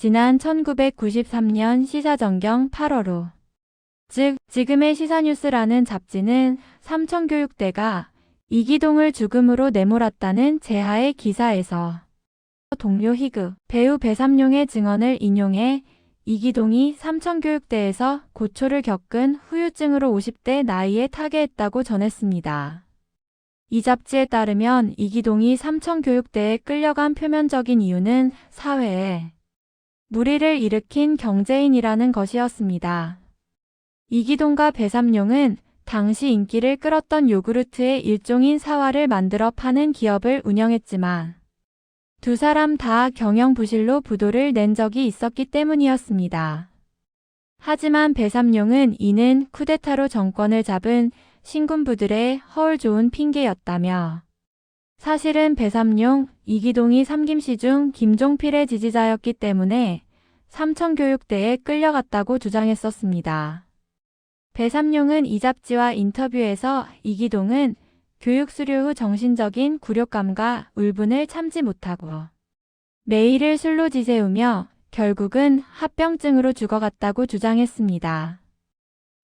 지난 1993년 시사전경 8월호. 즉, 지금의 시사뉴스라는 잡지는 삼천교육대가 이기동을 죽음으로 내몰았다는 제하의 기사에서 동료 희극, 배우 배삼룡의 증언을 인용해 이기동이 삼천교육대에서 고초를 겪은 후유증으로 50대 나이에 타계했다고 전했습니다. 이 잡지에 따르면 이기동이 삼천교육대에 끌려간 표면적인 이유는 사회에 무리를 일으킨 경제인이라는 것이었습니다. 이기동과 배삼룡은 당시 인기를 끌었던 요구르트의 일종인 사과를 만들어 파는 기업을 운영했지만 두 사람 다 경영 부실로 부도를 낸 적이 있었기 때문이었습니다. 하지만 배삼룡은 이는 쿠데타로 정권을 잡은 신군부들의 허울 좋은 핑계였다며 사실은 배삼룡, 이기동이 삼김씨 중 김종필의 지지자였기 때문에 삼천교육대에 끌려갔다고 주장했었습니다. 배삼룡은 이 잡지와 인터뷰에서 이기동은 교육 수료 후 정신적인 굴욕감과 울분을 참지 못하고 매일을 술로 지새우며 결국은 합병증으로 죽어갔다고 주장했습니다.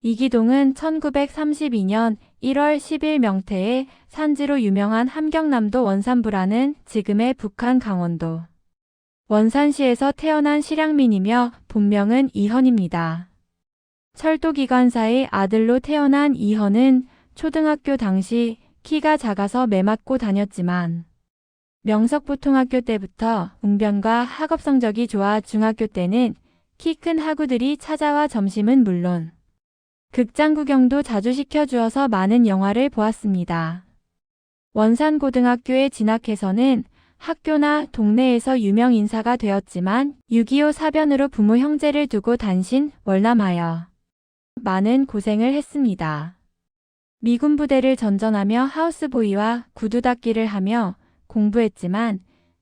이기동은 1932년 1월 10일 명태에 산지로 유명한 함경남도 원산부라는 지금의 북한 강원도 원산시에서 태어난 실향민이며 본명은 이헌입니다. 철도기관사의 아들로 태어난 이헌은 초등학교 당시 키가 작아서 매맞고 다녔지만 명석부통학교 때부터 웅변과 학업 성적이 좋아 중학교 때는 키 큰 학우들이 찾아와 점심은 물론 극장 구경도 자주 시켜주어서 많은 영화를 보았습니다. 원산고등학교에 진학해서는 학교나 동네에서 유명 인사가 되었지만 6.25 사변으로 부모 형제를 두고 단신 월남하여 많은 고생을 했습니다. 미군 부대를 전전하며 하우스보이와 구두 닦기를 하며 공부했지만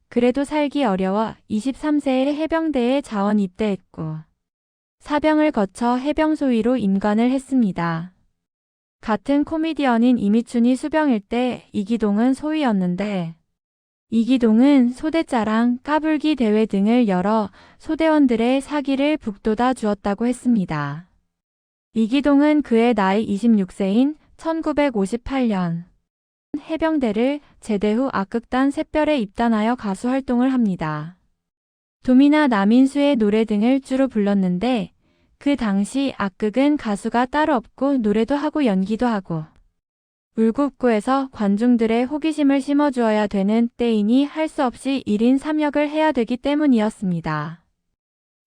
그래도 살기 어려워 23세에 해병대에 자원 입대했고 사병을 거쳐 해병소위로 임관을 했습니다. 같은 코미디언인 이미춘이 수병일 때 이기동은 소위였는데 이기동은 소대자랑 까불기 대회 등을 열어 소대원들의 사기를 북돋아 주었다고 했습니다. 이기동은 그의 나이 26세인 1958년 해병대를 제대 후 악극단 샛별에 입단하여 가수 활동을 합니다. 도미나 남인수의 노래 등을 주로 불렀는데 그 당시 악극은 가수가 따로 없고 노래도 하고 연기도 하고 울굽고에서 관중들의 호기심을 심어주어야 되는 때이니 할 수 없이 1인 3역을 해야 되기 때문이었습니다.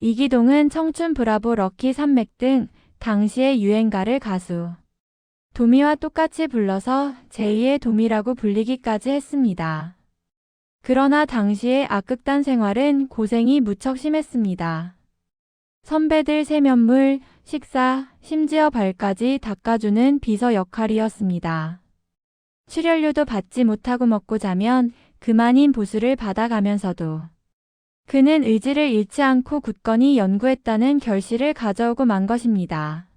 이기동은 청춘 브라보 럭키 산맥 등 당시의 유행가를 가수 도미와 똑같이 불러서 제2의 도미라고 불리기까지 했습니다. 그러나 당시의 악극단 생활은 고생이 무척 심했습니다. 선배들 세면물, 식사, 심지어 발까지 닦아주는 비서 역할이었습니다. 출연료도 받지 못하고 먹고 자면 그만인 보수를 받아가면서도 그는 의지를 잃지 않고 굳건히 연구했다는 결실을 가져오고 만 것입니다.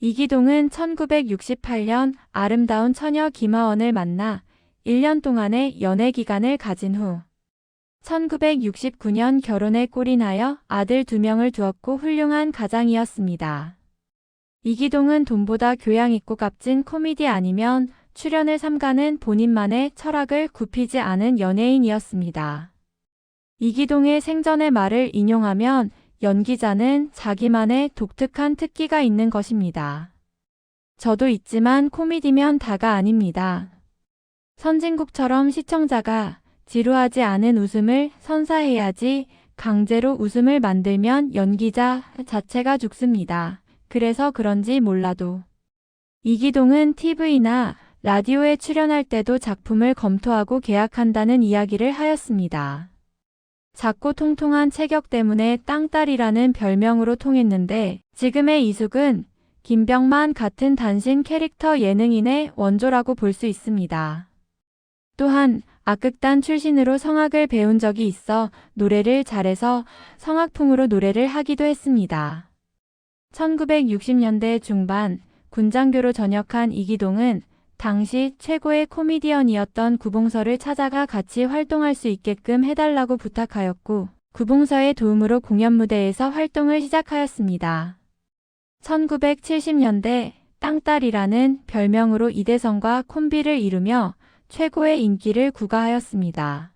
이기동은 1968년 아름다운 처녀 김하원을 만나 1년 동안의 연애 기간을 가진 후 1969년 결혼에 꼴인하여 아들 두 명을 두었고 훌륭한 가장이었습니다. 이기동은 돈보다 교양 있고 값진 코미디 아니면 출연을 삼가는 본인만의 철학을 굽히지 않은 연예인이었습니다. 이기동의 생전의 말을 인용하면 연기자는 자기만의 독특한 특기가 있는 것입니다. 저도 있지만 코미디면 다가 아닙니다. 선진국처럼 시청자가 지루하지 않은 웃음을 선사해야지 강제로 웃음을 만들면 연기자 자체가 죽습니다. 그래서 그런지 몰라도 이기동은 TV나 라디오에 출연할 때도 작품을 검토하고 계약한다는 이야기를 하였습니다. 작고 통통한 체격 때문에 땅딸이라는 별명으로 통했는데 지금의 이숙은 김병만 같은 단신 캐릭터 예능인의 원조라고 볼 수 있습니다. 또한 악극단 출신으로 성악을 배운 적이 있어 노래를 잘해서 성악풍으로 노래를 하기도 했습니다. 1960년대 중반 군장교로 전역한 이기동은 당시 최고의 코미디언이었던 구봉서를 찾아가 같이 활동할 수 있게끔 해달라고 부탁하였고 구봉서의 도움으로 공연 무대에서 활동을 시작하였습니다. 1970년대 땅딸이라는 별명으로 이대성과 콤비를 이루며 최고의 인기를 구가하였습니다.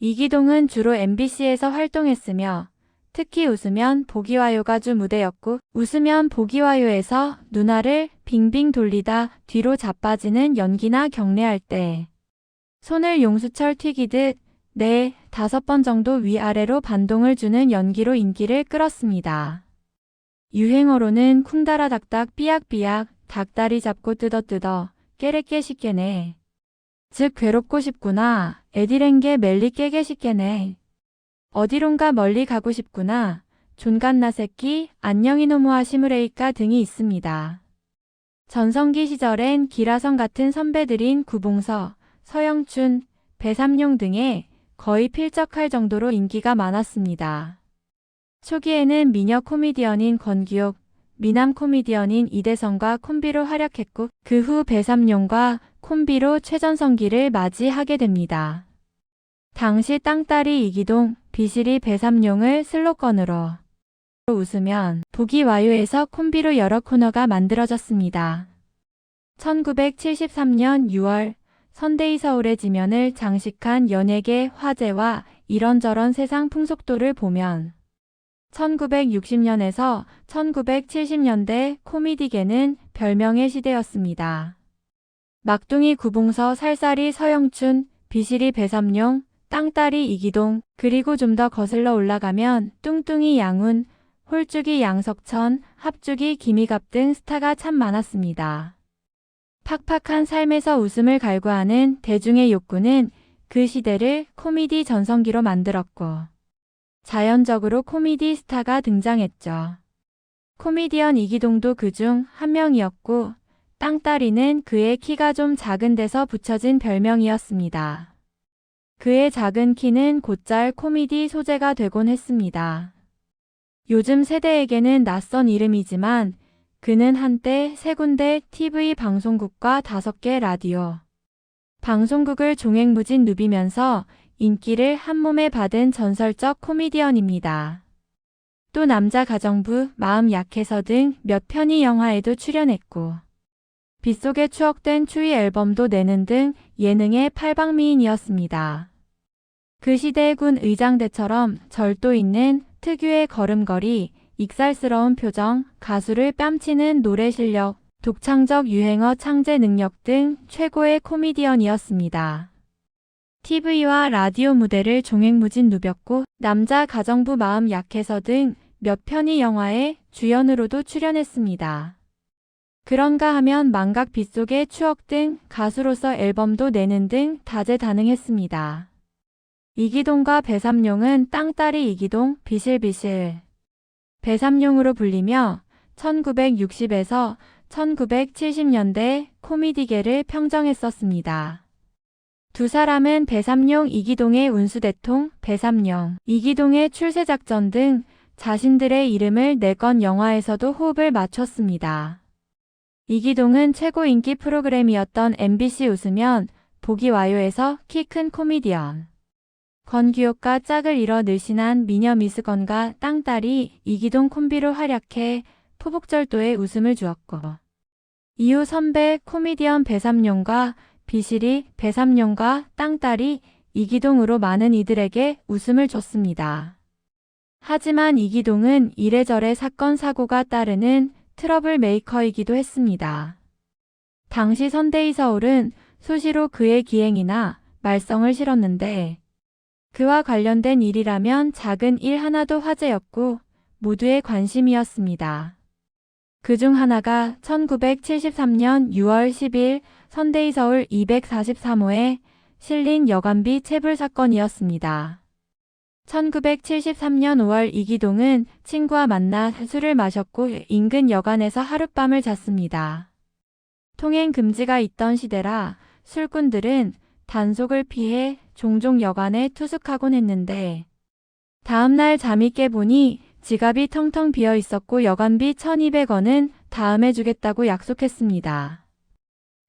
이기동은 주로 MBC에서 활동했으며 특히 웃으면 보기와요가 주 무대였고 웃으면 보기와요에서 누나를 빙빙 돌리다 뒤로 자빠지는 연기나 경례할 때 손을 용수철 튀기듯 네 다섯 번 정도 위아래로 반동을 주는 연기로 인기를 끌었습니다. 유행어로는 쿵다라 닥닥 삐약삐약 닭다리 잡고 뜯어뜯어 깨레깨 싶게네 즉 괴롭고 싶구나 에디랭게 멜리 깨게 싶게네 어디론가 멀리 가고 싶구나. 존갓나 새끼, 안녕이 노무아 시무레이까 등이 있습니다. 전성기 시절엔 기라성 같은 선배들인 구봉서, 서영춘, 배삼룡 등에 거의 필적할 정도로 인기가 많았습니다. 초기에는 미녀 코미디언인 권규옥, 미남 코미디언인 이대성과 콤비로 활약했고 그 후 배삼룡과 콤비로 최전성기를 맞이하게 됩니다. 당시 땅딸이 이기동, 비실이 배삼룡을 슬로건으로 웃으면 보기 와요에서 콤비로 여러 코너가 만들어졌습니다. 1973년 6월 선데이 서울의 지면을 장식한 연예계 화제와 이런저런 세상 풍속도를 보면 1960년에서 1970년대 코미디계는 별명의 시대였습니다. 막둥이 구봉서 살살이 서영춘, 비실이 배삼룡, 땅딸이 이기동, 그리고 좀 더 거슬러 올라가면 뚱뚱이 양훈, 홀쭉이 양석천, 합죽이 김희갑 등 스타가 참 많았습니다. 팍팍한 삶에서 웃음을 갈구하는 대중의 욕구는 그 시대를 코미디 전성기로 만들었고, 자연적으로 코미디 스타가 등장했죠. 코미디언 이기동도 그 중 한 명이었고, 땅따리는 그의 키가 좀 작은 데서 붙여진 별명이었습니다. 그의 작은 키는 곧잘 코미디 소재가 되곤 했습니다. 요즘 세대에게는 낯선 이름이지만 그는 한때 세 군데 TV 방송국과 다섯 개 라디오 방송국을 종횡무진 누비면서 인기를 한 몸에 받은 전설적 코미디언입니다. 또 남자 가정부, 마음 약해서 등 몇 편의 영화에도 출연했고 빗속에 추억된 추위 앨범도 내는 등 예능의 팔방미인이었습니다. 그 시대의 군 의장대처럼 절도 있는 특유의 걸음걸이, 익살스러운 표정, 가수를 뺨치는 노래 실력, 독창적 유행어 창제 능력 등 최고의 코미디언이었습니다. TV와 라디오 무대를 종횡무진 누볐고 남자 가정부 마음 약해서 등 몇 편의 영화에 주연으로도 출연했습니다. 그런가 하면 망각 빗속의 추억 등 가수로서 앨범도 내는 등 다재다능했습니다. 이기동과 배삼룡은 땅딸이 이기동, 비실비실. 배삼룡으로 불리며 1960에서 1970년대 코미디계를 평정했었습니다. 두 사람은 배삼룡 이기동의 운수대통, 배삼룡, 이기동의 출세작전 등 자신들의 이름을 내건 영화에서도 호흡을 맞췄습니다. 이기동은 최고 인기 프로그램이었던 MBC 웃으면 보기 와요에서 키 큰 코미디언. 권규옥과 짝을 이뤄 늘씬한 미녀 미스건과 땅딸이 이기동 콤비로 활약해 포복절도에 웃음을 주었고 이후 선배 코미디언 배삼룡과 비실이 배삼룡과 땅딸이 이기동으로 많은 이들에게 웃음을 줬습니다. 하지만 이기동은 이래저래 사건 사고가 따르는 트러블 메이커이기도 했습니다. 당시 선데이 서울은 수시로 그의 기행이나 말썽을 실었는데 그와 관련된 일이라면 작은 일 하나도 화제였고 모두의 관심이었습니다. 그 중 하나가 1973년 6월 10일 선데이 서울 243호에 실린 여관비 체불 사건이었습니다. 1973년 5월 이기동은 친구와 만나 술을 마셨고 인근 여관에서 하룻밤을 잤습니다. 통행 금지가 있던 시대라 술꾼들은 단속을 피해 종종 여관에 투숙하곤 했는데 다음날 잠이 깨 보니 지갑이 텅텅 비어 있었고 여관비 1200원은 다음에 주겠다고 약속했습니다.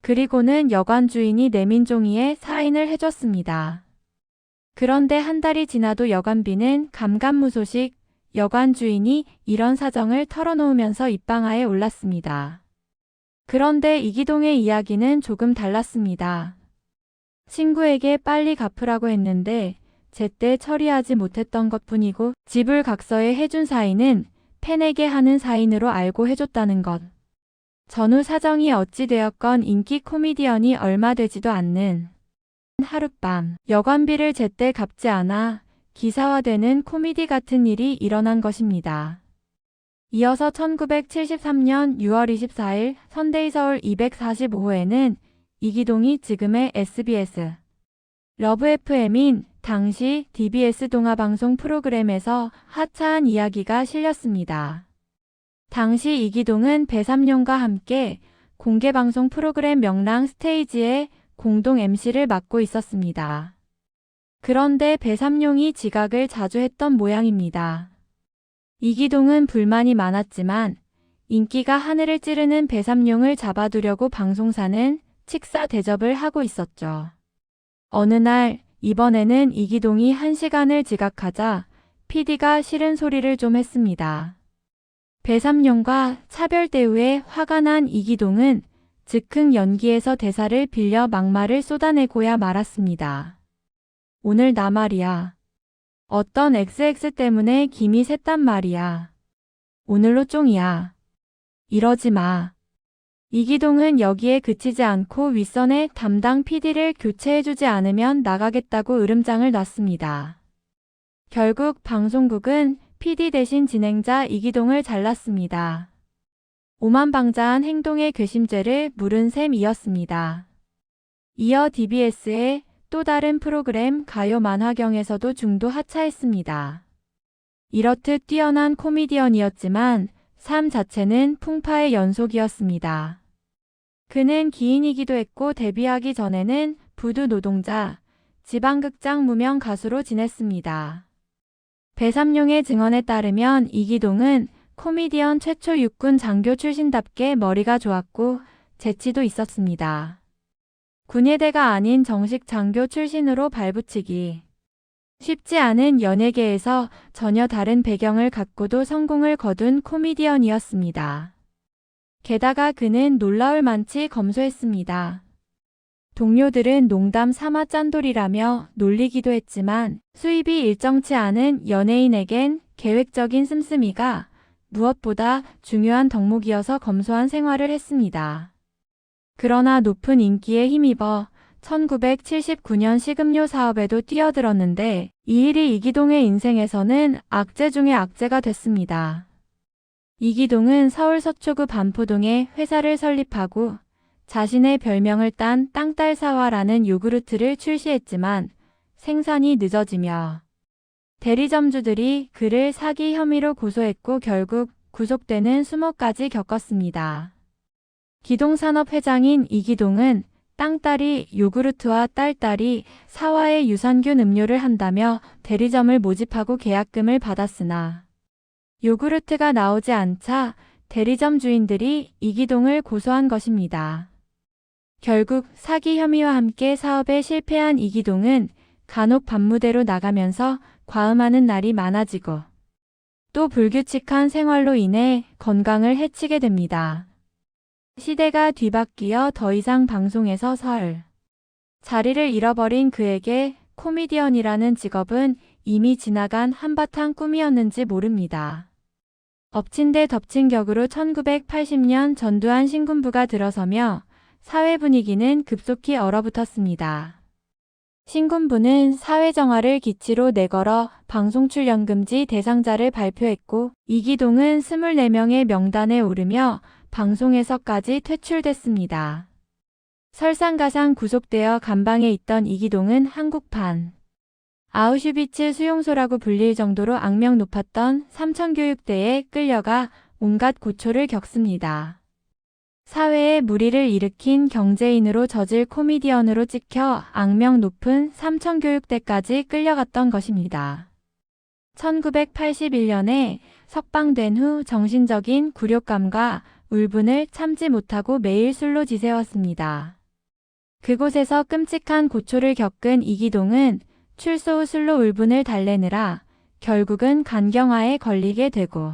그리고는 여관 주인이 내민 종이에 사인을 해줬습니다. 그런데 한 달이 지나도 여관비는 감감무소식 여관 주인이 이런 사정을 털어놓으면서 입방아에 올랐습니다. 그런데 이기동의 이야기는 조금 달랐습니다. 친구에게 빨리 갚으라고 했는데 제때 처리하지 못했던 것 뿐이고 지불 각서에 해준 사인은 팬에게 하는 사인으로 알고 해줬다는 것. 전후 사정이 어찌 되었건 인기 코미디언이 얼마 되지도 않는 하룻밤 여관비를 제때 갚지 않아 기사화되는 코미디 같은 일이 일어난 것입니다. 이어서 1973년 6월 24일 선데이 서울 245호에는 이기동이 지금의 SBS 러브 FM인 당시 DBS 동화방송 프로그램에서 하차한 이야기가 실렸습니다. 당시 이기동은 배삼룡과 함께 공개방송 프로그램 명랑 스테이지에 공동 MC를 맡고 있었습니다. 그런데 배삼룡이 지각을 자주 했던 모양입니다. 이기동은 불만이 많았지만 인기가 하늘을 찌르는 배삼룡을 잡아두려고 방송사는 식사 대접을 하고 있었죠. 어느 날 이번에는 이기동이 한 시간을 지각하자 PD가 싫은 소리를 좀 했습니다. 배삼룡과 차별 대우에 화가 난 이기동은 즉흥 연기에서 대사를 빌려 막말을 쏟아내고야 말았습니다. 오늘 나 말이야. 어떤 XX 때문에 김이 샜단 말이야. 오늘로 쫑이야. 이러지 마. 이기동은 여기에 그치지 않고 윗선에 담당 PD를 교체해주지 않으면 나가겠다고 으름장을 놨습니다. 결국 방송국은 PD 대신 진행자 이기동을 잘랐습니다. 오만방자한 행동의 괘씸죄를 물은 셈이었습니다. 이어 DBS의 또 다른 프로그램 가요 만화경에서도 중도 하차했습니다. 이렇듯 뛰어난 코미디언이었지만 삶 자체는 풍파의 연속이었습니다. 그는 기인이기도 했고 데뷔하기 전에는 부두 노동자, 지방극장 무명 가수로 지냈습니다. 배삼룡의 증언에 따르면 이기동은 코미디언 최초 육군 장교 출신답게 머리가 좋았고 재치도 있었습니다. 군예대가 아닌 정식 장교 출신으로 발붙이기. 쉽지 않은 연예계에서 전혀 다른 배경을 갖고도 성공을 거둔 코미디언이었습니다. 게다가 그는 놀라울 만치 검소했습니다. 동료들은 농담 삼아 짠돌이라며 놀리기도 했지만 수입이 일정치 않은 연예인에겐 계획적인 씀씀이가 무엇보다 중요한 덕목이어서 검소한 생활을 했습니다. 그러나 높은 인기에 힘입어 1979년 식음료 사업에도 뛰어들었는데 이 일이 이기동의 인생에서는 악재 중의 악재가 됐습니다. 이기동은 서울 서초구 반포동에 회사를 설립하고 자신의 별명을 딴 땅딸사와라는 요구르트를 출시했지만 생산이 늦어지며 대리점주들이 그를 사기 혐의로 고소했고 결국 구속되는 수모까지 겪었습니다. 기동산업 회장인 이기동은 땅딸이 요구르트와 딸딸이 사와의 유산균 음료를 한다며 대리점을 모집하고 계약금을 받았으나 요구르트가 나오지 않자 대리점 주인들이 이기동을 고소한 것입니다. 결국 사기 혐의와 함께 사업에 실패한 이기동은 간혹 밤무대로 나가면서 과음하는 날이 많아지고 또 불규칙한 생활로 인해 건강을 해치게 됩니다. 시대가 뒤바뀌어 더 이상 방송에서 설 자리를 잃어버린 그에게 코미디언이라는 직업은 이미 지나간 한바탕 꿈이었는지 모릅니다. 엎친 데 덮친 격으로 1980년 전두환 신군부가 들어서며 사회 분위기는 급속히 얼어붙었습니다. 신군부는 사회정화를 기치로 내걸어 방송 출연 금지 대상자를 발표했고 이기동은 24명의 명단에 오르며 방송에서까지 퇴출됐습니다. 설상가상 구속되어 감방에 있던 이기동은 한국판 아우슈비츠 수용소라고 불릴 정도로 악명 높았던 삼천교육대에 끌려가 온갖 고초를 겪습니다. 사회에 무리를 일으킨 경제인으로 젖을 코미디언으로 찍혀 악명 높은 삼천교육대까지 끌려갔던 것입니다. 1981년에 석방된 후 정신적인 굴욕감과 울분을 참지 못하고 매일 술로 지새웠습니다. 그곳에서 끔찍한 고초를 겪은 이기동은 출소 후 술로 울분을 달래느라 결국은 간경화에 걸리게 되고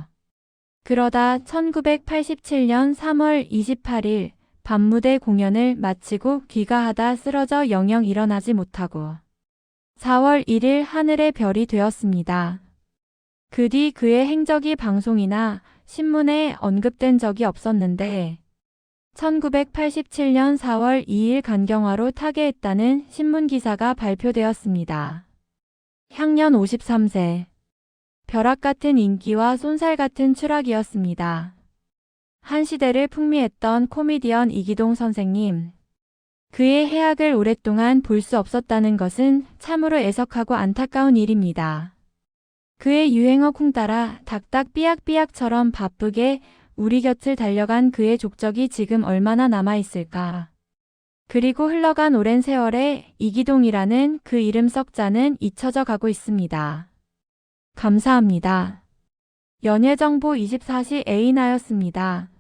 그러다 1987년 3월 28일 밤무대 공연을 마치고 귀가하다 쓰러져 영영 일어나지 못하고 4월 1일 하늘의 별이 되었습니다. 그 뒤 그의 행적이 방송이나 신문에 언급된 적이 없었는데 1987년 4월 2일 간경화로 타계했다는 신문 기사가 발표되었습니다. 향년 53세. 벼락 같은 인기와 쏜살 같은 추락이었습니다. 한 시대를 풍미했던 코미디언 이기동 선생님. 그의 해악을 오랫동안 볼 수 없었다는 것은 참으로 애석하고 안타까운 일입니다. 그의 유행어 쿵 따라 닥닥 삐약삐약처럼 바쁘게 우리 곁을 달려간 그의 족적이 지금 얼마나 남아있을까. 그리고 흘러간 오랜 세월에 이기동이라는 그 이름 석자는 잊혀져 가고 있습니다. 감사합니다. 연예정보 24시 에이나였습니다.